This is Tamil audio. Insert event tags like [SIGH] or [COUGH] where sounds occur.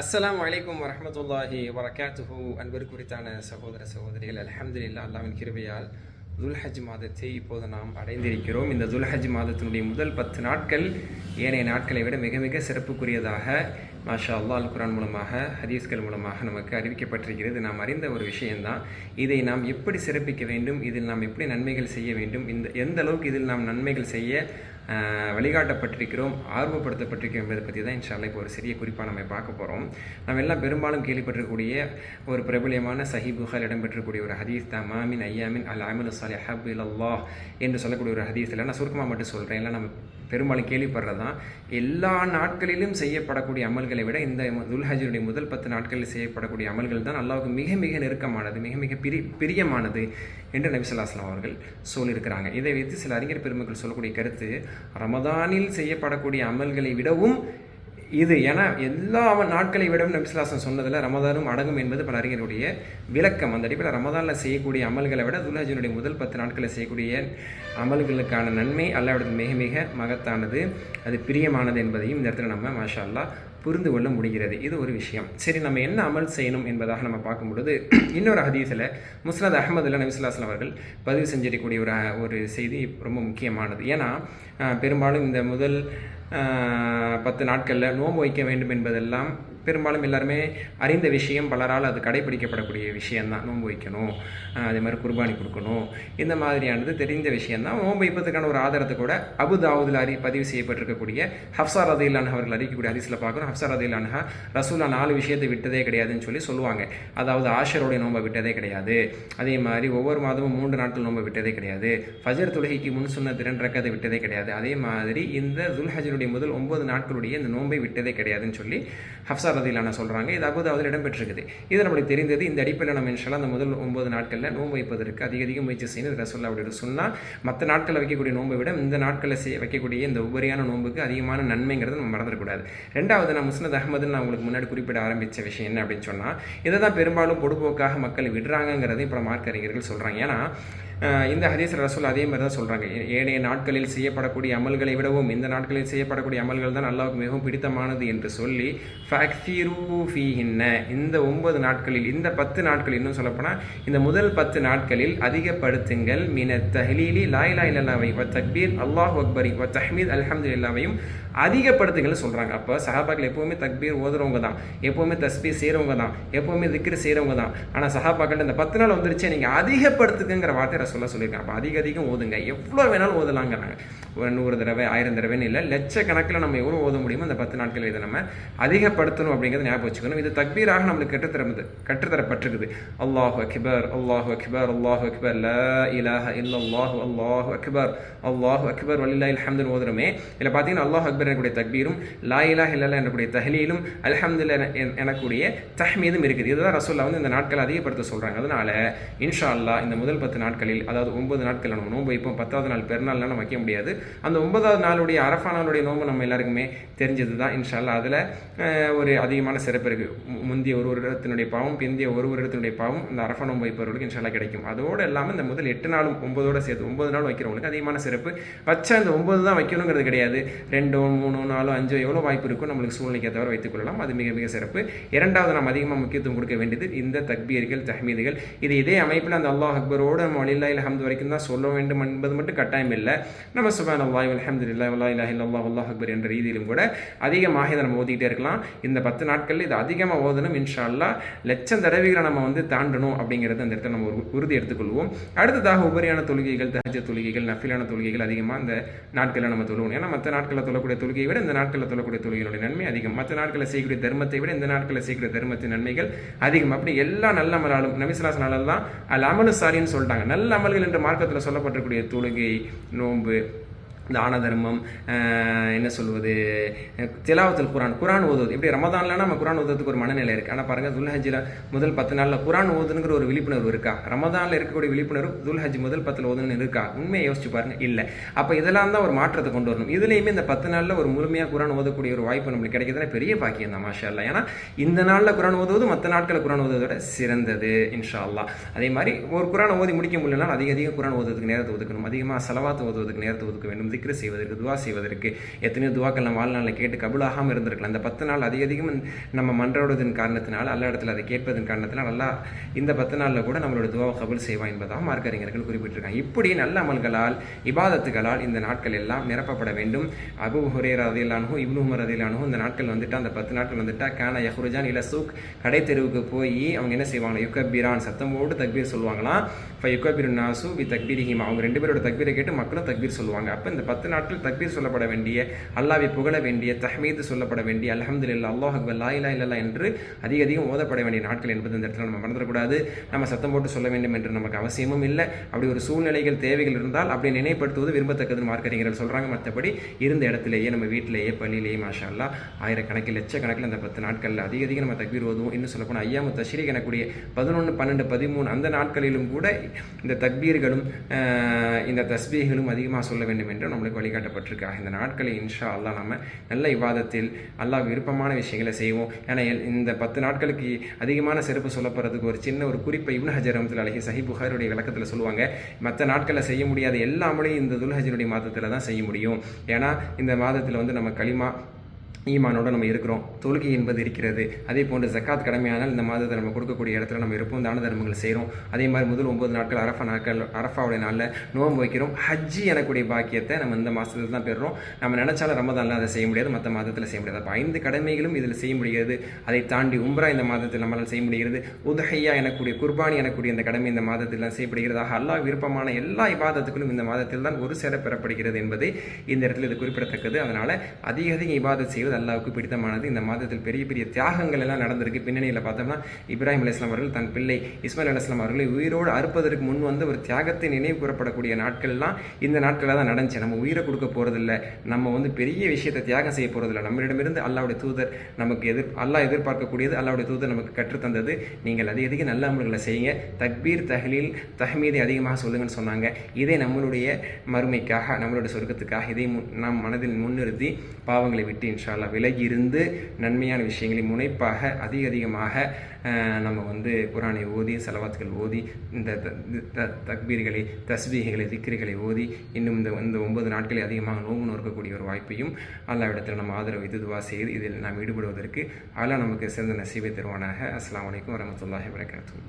அஸ்லாம் அலைக்கும் வரமத்துல்லாஹி வரகாத்துஹு அன்பர் குறித்தான சகோதர சகோதரிகள் அல்ஹம்துலில்லாஹ் அல்லாவின் கிருபையால் துல்ஹஜ் மாதத்தை இப்போது நாம் அடைந்திருக்கிறோம். இந்த துல்ஹஜ் மாதத்தினுடைய முதல் பத்து நாட்கள் ஏனைய நாட்களை விட மிக மிக சிறப்புக்குரியதாக மாஷா அல்லாஹ் அல் குரான் மூலமாக ஹதீஸ்கள் மூலமாக நமக்கு அறிவிக்கப்பட்டிருக்கிறது. நாம் அறிந்த ஒரு விஷயம்தான் இதை நாம் எப்படி சிறப்பிக்க வேண்டும் இதில் நாம் எப்படி நன்மைகள் செய்ய வேண்டும் இந்த எந்த அளவுக்கு இதில் நாம் நன்மைகள் செய்ய வழிகாட்டப்பட்டிருக்கிறோம் ஆர்வப்படுத்தப்பட்டிருக்கிறோம் என்பதை பற்றி தான் இன்ஷால்லா இப்போ ஒரு சிறிய குறிப்பாக நம்ம பார்க்க போகிறோம் நம்ம எல்லாம் பெரும்பாலும் கேள்விப்பட்டிருக்கக்கூடிய ஒரு பிரபலியமான சஹிபுகள் இடம்பெற்றக்கூடிய ஒரு ஹதீஸ் தான் மாமின் ஐயாமின் அல் அமில் சாலி ஹப் இல்லா என்று சொல்லக்கூடிய ஒரு ஹதீஸில் நான் சுருக்கமாக மட்டும் சொல்கிறேன் எல்லாம் நம்ம பெரும்பாலும் கேள்விப்படுறது தான் எல்லா நாட்களிலும் செய்யப்படக்கூடிய அமல்களை விட இந்த துல்ஹஜருடைய முதல் பத்து நாட்களில் செய்யப்படக்கூடிய அமல்கள் தான் அல்லாவுக்கு மிக மிக நெருக்கமானது மிக மிக பிரி பிரியமானது என்று நபிசல்லாஸ்லாம் அவர்கள் சொல்லியிருக்கிறாங்க. இதை வைத்து சில அறிஞர் பெருமக்கள் சொல்லக்கூடிய கருத்து ரமதானில் செய்யப்படக்கூடிய அமல்களை விடவும் இது ஏன்னா எல்லா நாட்களை விடவும் நபிசுலாசன் சொன்னதில் ரமதானும் அடங்கும் என்பது பல அறிஞருடைய விளக்கம். அந்த அடிப்படையில் ரமதானில் செய்யக்கூடிய அமல்களை விட துல்ஹஜனுடைய முதல் பத்து நாட்களில் செய்யக்கூடிய அமல்களுக்கான நன்மை அல்லாவிடத்தில் மிக மிக மகத்தானது. அது பிரியமானது என்பதையும் இந்த இடத்துல நம்ம மாஷா அல்லா புரிந்து கொள்ள முடிகிறது. இது ஒரு விஷயம். சரி நம்ம என்ன அமல் செய்யணும் என்பதாக நம்ம பார்க்கும் பொழுது [CLEARS THROAT] இன்னொரு ஹதீஸில் முஸ்னத் அகமதுல்ல நபிசுல்லாஸ்லாம் அவர்கள் பதிவு செஞ்சிருக்கக்கூடிய ஒரு ஒரு செய்தி ரொம்ப முக்கியமானது. ஏன்னா பெரும்பாலும் இந்த முதல் பத்து நாட்களில் நோன்பு வைக்க வேண்டும் என்பதெல்லாம் பெரும்பாலும் எல்லாருமே அறிந்த விஷயம் பலரால் அது கடைபிடிக்கப்படக்கூடிய விஷயம்தான். நோன்பு வைக்கணும். அதே மாதிரி குர்பானி கொடுக்கணும். இந்த மாதிரியானது தெரிந்த விஷயந்தான் நோன்பு வைப்பதற்கான ஒரு ஆதாரத்தை கூட அபுதாவுதில் அறி பதிவு செய்யப்பட்டிருக்கக்கூடிய ஹப்சார் ரதையிலான அவர்கள் அறிக்கக்கூடிய ஹதீஸில் பார்க்கணும். ஹப்சார் ரதையிலான ரசூலா நாலு விஷயத்தை விட்டதே கிடையாதுன்னு சொல்லி சொல்லுவாங்க. அதாவது ஆஷருடைய நோன்பை விட்டதே கிடையாது. அதே மாதிரி ஒவ்வொரு மாதமும் மூன்று நாட்கள் நோன்பை விட்டதே கிடையாது. ஃபஜர் தொழுகைக்கு முன் சொன்ன திறன் ரக்கத்தை விட்டதே கிடையாது. அதே மாதிரி இந்த துல்ஹஜருடைய முதல் ஒன்பது நாட்களுடைய இந்த நோன்பை விட்டதே கிடையாதுன்னு சொல்லி ஹப்சார் ரதிலான சொல்கிறாங்க இது அபுதாவில் இடம்பெற்றிருக்குது. இது நம்மளுக்கு தெரிந்தது. இந்த அடிப்படையில் நம்ம இன்ஷால்லா அந்த முதல் ஒன்பது நாட்களில் நோன்பு வைப்பதற்கு அதிக அதிக முயற்சி செய்யணும் ரசோல்லா அப்படின்னு சொன்னால் மற்ற நாட்களில் வைக்கக்கூடிய நோன்பை விட இந்த நாட்களில் செய் வைக்கக்கூடிய இந்த உபரியான நோன்புக்கு அதிகமான நன்மைங்கிறத நம்ம மறந்துடக்கூடாது. ரெண்டாவது நான் முஸ்னத் அகமதுன்னு நான் உங்களுக்கு முன்னாடி குறிப்பிட ஆரம்பித்த விஷயம் என்ன அப்படின்னு சொன்னால் இதை தான் பெரும்பாலும் பொடுபோக்காக மக்கள் விடுறாங்கிறதையும் இப்போ மார்க் அறிஞர்கள் சொல்கிறாங்க ஏன்னா இந்த ஹதீஸ் ரசூல் அதே மாதிரி தான் சொல்கிறாங்க ஏனைய நாட்களில் செய்யப்படக்கூடிய அமல்களை விடவும் இந்த நாட்களில் செய்யப்படக்கூடிய அமல்கள் தான் அல்லாவுக்கு மிகவும் பிடித்தமானது என்று சொல்லி ஃபீஹின்ன இந்த ஒன்பது நாட்களில் இந்த பத்து நாட்கள் இன்னும் சொல்லப்போனால் இந்த முதல் பத்து நாட்களில் அதிகப்படுத்துங்கள். மின தஹ்லீலி லாய் இல்லாவை வ தக்பீர் அல்லாஹ் அக்பரி வ தஹ்மீத் அலமது இல்லாவையும் அதிகப்படுத்துங்கள்னு சொல்கிறாங்க அப்போ சஹாபாக்கள் எப்போவுமே தக்பீர் ஓதுறவங்க தான். எப்போவுமே தஸ்பீர் செய்கிறவங்க தான். எப்போவுமே திக்ரு செய்கிறவங்க தான். ஆனால் சஹாபாக்கள் இந்த பத்து நாள் வந்துருச்சு நீங்கள் அதிகப்படுத்துக்குங்கிற வார்த்தையை சொல்ல சொல்லியிருக்கேன் அப்போ அதிக அதிகம் ஓதுங்க. எவ்வளோ வேணாலும் ஓதலாங்கிறாங்க. ஒரு நூறு தடவை ஆயிரம் தடவைன்னு இல்லை லட்சக்கணக்கில் நம்ம எவ்வளோ ஓத முடியுமோ அந்த பத்து நாட்கள் இதை நம்ம அதிகப்படுத்தணும் அப்படிங்கிறத ஞாபகம் வச்சுக்கணும். இது தக்பீராக நம்மளுக்கு கற்றுத்தரது கற்றுத்தரப்பட்டிருக்குது. அல்லாஹ் அக்பர் அல்லாஹ் அக்பர் அல்லாஹ் அக்பர். ல இலாஹ இல்லல்லாஹு அல்லாஹ் அக்பர். அல்லாஹ் அக்பர் வலில்லாஹில் ஹம்துன்னு ஓதுறமே. இதில் பார்த்தீங்கன்னா அல்லாஹ் அக்பர் எனக்கூடிய தக்பீரும் லாயிலா ஹில்லா எனக்கூடிய தஹலீலும் அல்ஹம்துல்ல எனக்கூடிய தஹ்மீதும் இருக்குது. இதுதான் ரசோல்லா வந்து இந்த நாட்களை அதிகப்படுத்த சொல்கிறாங்க அதனால இன்ஷா அல்லா இந்த முதல் பத்து நாட்களில் அதாவது ஒன்பது நாட்கள் நம்ம நோன்பு வைப்போம். பத்தாவது நாள் பெருநாள்லாம் நம்ம வைக்க முடியாது. அந்த ஒன்பதாவது நாளுடைய அரஃபா நாளுடைய நோன்பு நம்ம எல்லாருக்குமே தெரிஞ்சது தான். இன்ஷா அல்லா அதில் ஒரு அதிகமான சிறப்பு இருக்குது முந்தைய ஒரு வருடத்தினுடைய பாவம் பிந்திய ஒரு வருடத்தினுடைய பாவம் இந்த அரஃபா நோன்பு வைப்பவர்களுக்கு இன்ஷா கிடைக்கும். அதோடு இல்லாமல் இந்த முதல் எட்டு நாளும் ஒன்பதோட சேர்த்து ஒன்பது நாள் வைக்கிறவங்களுக்கு அதிகமான சிறப்பு. வச்சா இந்த ஒன்பது தான் வைக்கணுங்கிறது கிடையாது. ரெண்டும் மூணு நாலு அஞ்சு எவ்வளோ வாய்ப்பு இருக்கோ நம்மளுக்கு சூழ்நிலைக்கு தவிர வைத்துக் கொள்ளலாம். அது மிக மிக சிறப்பு. இரண்டாவது நாம் அதிகமாக முக்கியத்துவம் கொடுக்க வேண்டியது இந்த தக்பீர்கள் தஹ்மீதுகள். இது இதே அமைப்பில் அந்த அல்லாஹ் அக்பரோடு நம்ம அலில்லா ஹம்து வரைக்கும் தான் சொல்ல வேண்டும் என்பது மட்டும் கட்டாயம் இல்லை. நம்ம சுபான் அல்லாஹ் அலமதுல்லா அல்லா இல்லா இல்லா அல்லாஹ் அக்பர் என்ற ரீதியிலும் கூட அதிகமாக இதை நம்ம ஓதிக்கிட்டே இருக்கலாம். இந்த பத்து நாட்களில் இது அதிகமாக ஓதணும். இன்ஷா லட்சம் தடவைகளை நம்ம வந்து தாண்டணும் அப்படிங்கிறது அந்த இடத்துல நம்ம உறுதி எடுத்துக்கொள்வோம். அடுத்ததாக உபரியான தொழுகைகள் தஹஜ தொழுகைகள் நஃபிலான தொழுகைகள் அதிகமாக அந்த நாட்களில் நம்ம தொழுவோம். ஏன்னா மற்ற நாட்களில் தொழக்கூடிய தொழுகையை விட இந்த நாட்களில் தொழக்கூடிய தொழுகையினுடைய நன்மை அதிகம். மற்ற நாட்களில் செய்யக்கூடிய தர்மத்தை விட இந்த நாட்களில் செய்யக்கூடிய தர்மத்தின் நன்மைகள் அதிகம். அப்படி எல்லா நல்ல அமலாலும் நபிசுலாஸ் தான் அல் அமலு சாரின்னு சொல்லிட்டாங்க நல்ல அமல்கள் என்ற மார்க்கத்தில் சொல்லப்பட்டக்கூடிய தொழுகை நோன்பு தான தர்மம் என்ன சொல்வது திலாவத்தில் குரான் குரான் ஓதுவது. இப்படி ரமதானில் நம்ம குரான் ஓதுறதுக்கு ஒரு மனநிலை இருக்குது ஆனால் பாருங்கள் துல்ஹஜில் முதல் பத்து நாளில் குரான் ஓதுனுங்கிற ஒரு விழிப்புணர்வு இருக்கா? ரமதானில் இருக்கக்கூடிய விழிப்புணர்வு துல்ஹஜ் முதல் பத்தில் ஓதுன்னு இருக்கா? உண்மையை யோசிச்சு பாருங்க. இல்லை. அப்போ இதெல்லாம் தான் ஒரு மாற்றத்தை கொண்டு வரணும். இதுலேயுமே இந்த பத்து நாளில் ஒரு முழுமையாக குரான் ஓதக்கூடிய ஒரு வாய்ப்பு நம்மளுக்கு கிடைக்கிறதுனா பெரிய பாக்கியம் தான் மாஷா இல்லை ஏன்னா இந்த நாளில் குரான் ஓதுவது மற்ற நாட்களில் குரான் ஓதுவதோட சிறந்தது இன்ஷா அல்லா அதே மாதிரி ஒரு குரான் ஓதி முடிக்க முடியலனாலும் அதிக அதிக குரான் ஓதுறதுக்கு நேரத்தை ஒதுக்கணும். அதிகமாக செலவாத்து ஓதுவதற்கு நேரத்தை ஒதுக்க வேண்டும். திக்ரு செய்வதற்கு துவா செய்வதற்கு எத்தனையோ துவாக்கள் நம்ம வாழ்நாளில் கேட்டு கபுலாகாமல் இருந்திருக்கலாம். அந்த பத்து நாள் அதிக அதிகம் நம்ம மன்றாடுவதன் காரணத்தினால் அல்ல இடத்துல அதை கேட்பதன் காரணத்தினால் நல்லா இந்த பத்து நாளில் கூட நம்மளோட துவாவை கபுல் செய்வான் என்பதாக மார்க்கறிஞர்கள் குறிப்பிட்டிருக்காங்க. இப்படி நல்ல அமல்களால் இபாதத்துகளால் இந்த நாட்கள் எல்லாம் நிரப்பப்பட வேண்டும். அபு ஹுரேரா ரதிலானு இப்னு உமர் ரதிலானு இந்த நாட்கள் வந்துட்டு அந்த பத்து நாட்கள் வந்துட்டா கான யஹ்ருஜான் இல்ல சூக் கடை தெருவுக்கு போய் அவங்க என்ன செய்வாங்க? யுக்கபீரான் சத்தம் போட்டு தக்பீர் சொல்லுவாங்களாம். இப்போ யுக்கபீர் நாசு வி தக்பீரிஹிம் அவங்க ரெண்டு பேரோட தக்பீரை கேட்டு மக்களும் தக்பீர் சொல்லுவாங்க. அப்போ இந்த பத்து நாட்கள் தக்பீர் சொல்லப்பட வேண்டிய அல்லாவை புகழ வேண்டிய தஹ்மீது சொல்லப்பட வேண்டிய அல்ஹம்துலில்லா அல்லாஹ் அக்பர் லா இலா என்று அதிக அதிகம் ஓதப்பட வேண்டிய நாட்கள் என்பது இந்த இடத்துல நம்ம மறந்துடக்கூடாது. நம்ம சத்தம் போட்டு சொல்ல வேண்டும் என்று நமக்கு அவசியமும் இல்லை. அப்படி ஒரு சூழ்நிலைகள் தேவைகள் இருந்தால் அப்படி நினைப்படுத்துவது விரும்பத்தக்கது மார்க்கறிஞர்கள் சொல்கிறாங்க மற்றபடி இருந்த இடத்துலையே நம்ம வீட்டிலேயே பள்ளியிலேயே மாஷா அல்லா ஆயிரக்கணக்கில் லட்சக்கணக்கில் அந்த பத்து நாட்களில் அதிக அதிகம் நம்ம தக்பீர் ஓதுவோம். இன்னும் சொல்லப்போனால் ஐயாமு தஷ்ரீக் எனக்கூடிய பதினொன்று பன்னெண்டு பதிமூணு அந்த நாட்களிலும் கூட இந்த தக்பீர்களும் இந்த தஸ்பீகளும் அதிகமாக சொல்ல வேண்டும் என்று நம்மளுக்கு வழிகாட்டப்பட்டிருக்காங்க. இந்த நாட்களை இன்ஷா அல்லாஹ் நம்ம நல்ல விவாதத்தில் அல்லாஹ் விருப்பமான விஷயங்களை செய்வோம். ஏன்னா இந்த பத்து நாட்களுக்கு அதிகமான சிறப்பு சொல்லப்படுறதுக்கு ஒரு சின்ன ஒரு குறிப்பை இப்னு ஹஜர் அழகி சஹி புகாருடைய விளக்கத்தில் சொல்லுவாங்க. மற்ற நாட்களில் செய்ய முடியாத எல்லா இந்த துல்ஹஜனுடைய மாதத்தில் தான் செய்ய முடியும். ஏன்னா இந்த மாதத்தில் வந்து நம்ம களிமா ஈமானோட நம்ம இருக்கிறோம். தொழுகை என்பது இருக்கிறது. அதே போன்று ஜக்காத் கடமையானால் இந்த மாதத்தை நம்ம கொடுக்கக்கூடிய இடத்துல நம்ம இருப்போம். தான தர்மங்கள் செய்கிறோம் அதே மாதிரி முதல் ஒன்பது நாட்கள் அரஃபா நாட்கள் அரஃபாவுடைய நாளில் நோன்பு வைக்கிறோம். ஹஜ்ஜி எனக்கூடிய பாக்கியத்தை நம்ம இந்த மாதத்தில் தான் பெறுறோம். நம்ம நினச்சாலும் ரமதானில் அதை செய்ய முடியாது. மற்ற மாதத்தில் செய்ய முடியாது. அப்போ ஐந்து கடமைகளும் இதில் செய்ய முடிகிறது. அதை தாண்டி உம்ரா இந்த மாதத்தில் நம்மளால் செய்ய முடிகிறது. உதகையா எனக்கூடிய குர்பானி எனக்கூடிய இந்த கடமை இந்த மாதத்தில் தான் செய்யப்படுகிறது. ஆக அல்லாஹ் விருப்பமான எல்லா இபாதத்துக்களும் இந்த மாதத்தில் தான் ஒரு சேர பெறப்படுகிறது என்பதை இந்த இடத்துல இது குறிப்பிடத்தக்கது. அதனால் அதிக அதிக இபாதத் செய்வது அல்லாவுக்கு பிடித்தமானது. இந்த மாதத்தில் பெரிய பெரிய தியாகங்கள் எல்லாம் நடந்திருக்கு. பின்னணியில் பார்த்தோம்னா இப்ராஹிம் அலிஸ்லாம் அவர்கள் தன் பிள்ளை இஸ்மாயில் அலிஸ்லாம் அவர்களை உயிரோடு அறுப்பதற்கு முன் வந்து ஒரு தியாகத்தை நினைவு கூறப்படக்கூடிய நாட்கள்லாம் இந்த நாட்களில் தான் நடந்துச்சு. நம்ம உயிரை கொடுக்க போகிறதில்ல நம்ம வந்து பெரிய விஷயத்தை தியாகம் செய்ய போகிறதில்ல நம்மளிடமிருந்து அல்லாவுடைய தூதர் நமக்கு எதிர் அல்லாஹ் எதிர்பார்க்கக்கூடியது அல்லாவுடைய தூதர் நமக்கு கற்றுத்தந்தது. நீங்கள் அதிக அதிக நல்ல அமல்களை செய்யுங்க. தக்பீர் தஹ்லீல் தஹ்மீதை அதிகமாக சொல்லுங்கன்னு சொன்னாங்க. இதை நம்மளுடைய மறுமைக்காக நம்மளுடைய சொர்க்கத்துக்காக இதை முன்- நாம் மனதில் முன்னிறுத்தி பாவங்களை விட்டு இன்ஷா அல்லாஹ் விலகி இருந்து நன்மையான விஷயங்களை முனைப்பாக அதிக அதிகமாக நம்ம வந்து குரானை ஓதி செலவாத்துகள் ஓதி இந்த த- தக்பீர்களை தஸ்பீகளை திக்ரிகளை ஓதி இன்னும் இந்த இந்த ஒன்பது நாட்களை அதிகமாக நோம்பு நோக்கக்கூடிய ஒரு வாய்ப்பையும் அல்லாவிடத்தில் நம்ம ஆதரவு இது துவா செய்து இதில் நாம் ஈடுபடுவதற்கு அல்லாஹ் நமக்கு சிறந்த நசீவை தருவானாக. அஸ்லாம் வலைக்கம் வரமத்துல்லாஹி வரகாத்துஹு